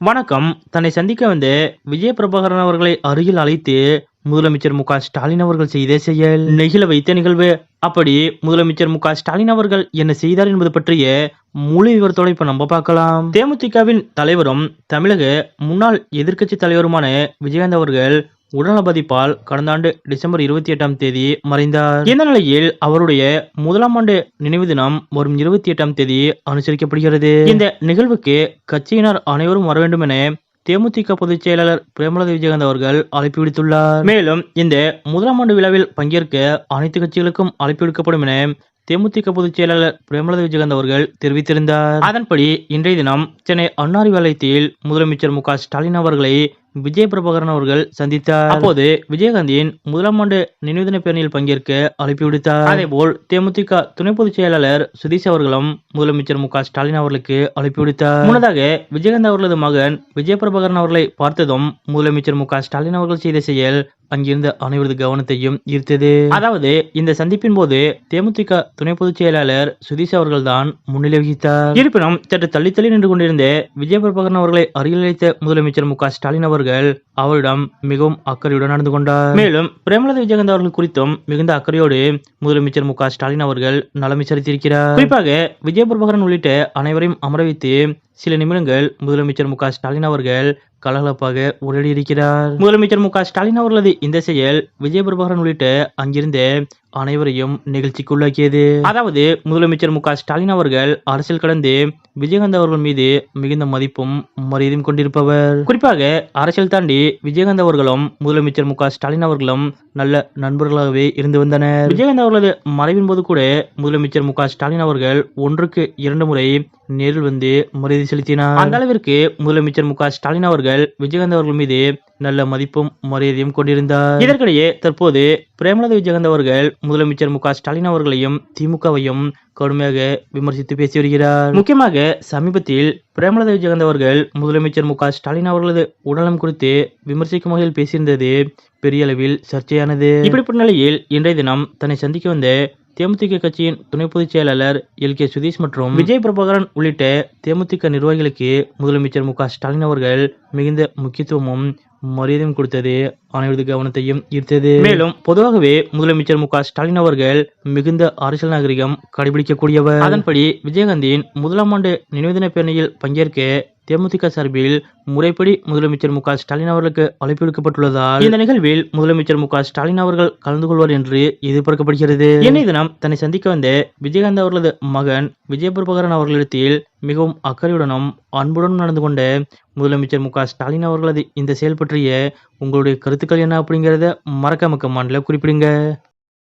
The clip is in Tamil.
வணக்கம். தன்னை சந்திக்க வந்த விஜய பிரபாகரன் அவர்களை அருகில் அழைத்து முதலமைச்சர் மு ஸ்டாலின் அவர்கள் செய்த செயல். நெகிழ வைத்த நிகழ்வு. அப்படி முதலமைச்சர் மு ஸ்டாலின் அவர்கள் என்ன செய்தார் என்பது பற்றிய முழு விவரத்தோட இப்ப நம்ம பார்க்கலாம். தேமுதிகவின் தலைவரும் தமிழக முன்னாள் எதிர்க்கட்சி தலைவருமான விஜயகாந்த் அவர்கள் உடல்நல பாதிப்பால் கடந்த ஆண்டு டிசம்பர் இருபத்தி எட்டாம் தேதி மறைந்தார். இந்த நிலையில் அவருடைய முதலாம் ஆண்டு நினைவு தினம் வரும் இருபத்தி எட்டாம் தேதி அனுசரிக்கப்படுகிறது. இந்த நிகழ்வுக்கு கட்சியினர் அனைவரும் வர வேண்டும் என தேமுதிக பொதுச் செயலாளர் பிரேமலதா விஜயகாந்த் அவர்கள் அழைப்பு விடுத்துள்ளார். மேலும் இந்த முதலாம் ஆண்டு விழாவில் பங்கேற்க அனைத்து கட்சிகளுக்கும் அழைப்பு விடுக்கப்படும் என தேமுதிக பொதுச் செயலாளர் பிரேமலதா விஜயகாந்த் அவர்கள் தெரிவித்திருந்தார். அதன்படி இன்றைய தினம் சென்னை அண்ணா அறிவாலயத்தில் முதலமைச்சர் மு ஸ்டாலின் அவர்களை விஜய் பிரபாகரன் அவர்கள் சந்தித்தார். அப்போது விஜயகாந்தின் முதலாம் ஆண்டு நினைவு தின பேரணியில் பங்கேற்க அழைப்பு விடுத்தார். அதேபோல் தேமுதிக துணை பொதுச் செயலாளர் சுதீஷ் அவர்களும் முதலமைச்சர் மு ஸ்டாலின் அவர்களுக்கு அழைப்பு விடுத்தார். முன்னதாக விஜயகாந்த் அவர்களது மகன் விஜய் பிரபாகரன் அவர்களை பார்த்ததும் முதலமைச்சர் மு ஸ்டாலின் அவர்கள் செய்த செயல் அங்கிருந்த அனைவரது கவனத்தையும் ஈர்த்தது. அதாவது இந்த சந்திப்பின் போது தேமுதிக துணை பொதுச் செயலாளர் சுதீஷ் அவர்கள்தான் முன்னிலை வகித்தார். இருப்பினும் சற்று தள்ளி தள்ளி நின்று கொண்டிருந்த விஜய பிரபாகரன் அவர்களை அருகில் அழைத்த முதலமைச்சர் மு ஸ்டாலின் அவர்கள் அவரிடம் மிகவும் அக்கறையுடன் நடந்து கொண்டார். மேலும் பிரேமலதா விஜயகாந்த் அவர்கள் குறித்தும் மிகுந்த அக்கறையோடு முதலமைச்சர் மு ஸ்டாலின் அவர்கள் நலம் விசாரித்திருக்கிறார். குறிப்பாக விஜய பிரபாகரன் உள்ளிட்ட அனைவரையும் அமர வைத்து சில நிமிடங்கள் முதலமைச்சர் மு ஸ்டாலின் அவர்கள் கலகலப்பாக உரையாடியிருக்கிறார். முதலமைச்சர் மு க ஸ்டாலின் அவர்களது இந்த செயல் விஜய பிரபாகரன் உள்ளிட்ட அங்கிருந்த அனைவரையும் நிகழ்ச்சிக்குள்ளாக்கியது. அதாவது முதலமைச்சர் மு ஸ்டாலின் அவர்கள் அரசியல் கடந்து விஜயகாந்த் அவர்கள் மீது மிகுந்த மதிப்பும் மரியாதையும் கொண்டிருப்பவர். குறிப்பாக அரசியல் தாண்டி விஜயகாந்த் அவர்களும் முதலமைச்சர் மு ஸ்டாலின் அவர்களும் நல்ல நண்பர்களாகவே இருந்து வந்தனர். விஜயகாந்த் அவர்களது மறைவின் போது கூட முதலமைச்சர் மு ஸ்டாலின் அவர்கள் ஒன்றுக்கு இரண்டு முறை நேரில் வந்து மரியாதை செலுத்தினார். அந்த அளவிற்கு முதலமைச்சர் மு ஸ்டாலின் அவர்கள் விஜயகாந்த் அவர்கள் மீது நல்ல மதிப்பும் மரியாதையும் கொண்டிருந்தார். இதற்கிடையே தற்போது பிரேமலதா விஜயகாந்த் அவர்கள் முதலமைச்சர் மு க ஸ்டாலின் அவர்களையும் திமுகவையும் கடுமையாக விமர்சித்து பேசி வருகிறார். முக்கியமாக சமீபத்தில் பிரேமலதா விஜயகாந்த் அவர்கள் முதலமைச்சர் மு க ஸ்டாலின் அவர்களது உடல்நலம் குறித்து விமர்சிக்கும் வகையில் பேசியிருந்தது. பெரிய அளவில் சர்ச்சையானது. இப்படிப்பட்ட நிலையில் இன்றைய தினம் தன்னை சந்திக்க வந்த தேமுதிக கட்சியின் துணை பொதுச் செயலாளர் எல். கே. சுதீஷ் மற்றும் விஜய் பிரபாகரன் உள்ளிட்ட தேமுதிக நிர்வாகிகளுக்கு முதலமைச்சர் மு க ஸ்டாலின் அவர்கள் மிகுந்த முக்கியத்துவமும் மரியாதையும் கொடுத்தது அனைவரது கவனத்தையும் ஈர்த்தது. மேலும் பொதுவாகவே முதலமைச்சர் மு க ஸ்டாலின் அவர்கள் மிகுந்த அரசியல் நாகரிகம் கடைபிடிக்கக்கூடியவர். அதன்படி விஜயகாந்தின் முதலாம் ஆண்டு நினைவு தின பேரணியில் பங்கேற்க தேமுதிக சார்பில் முறைப்படி முதலமைச்சர் மு க ஸ்டாலின் அவர்களுக்கு அழைப்பு விடுக்கப்பட்டுள்ளதால் இந்த நிகழ்வில் முதலமைச்சர் மு க ஸ்டாலின் அவர்கள் கலந்து கொள்வார் என்று எதிர்பார்க்கப்படுகிறது. இன்றைய தினம் தன்னை சந்திக்க வந்த விஜயகாந்த் அவர்களது மகன் விஜயபிரபாகரன் அவர்களிடத்தில் மிகவும் அக்கறையுடனும் அன்புடனும் நடந்து கொண்ட முதலமைச்சர் மு க ஸ்டாலின் அவர்களது இந்த செயல் பற்றிய உங்களுடைய கருத்துக்கள் என்ன அப்படிங்கிறத மறக்காம கமாண்டில் குறிப்பிடுங்க.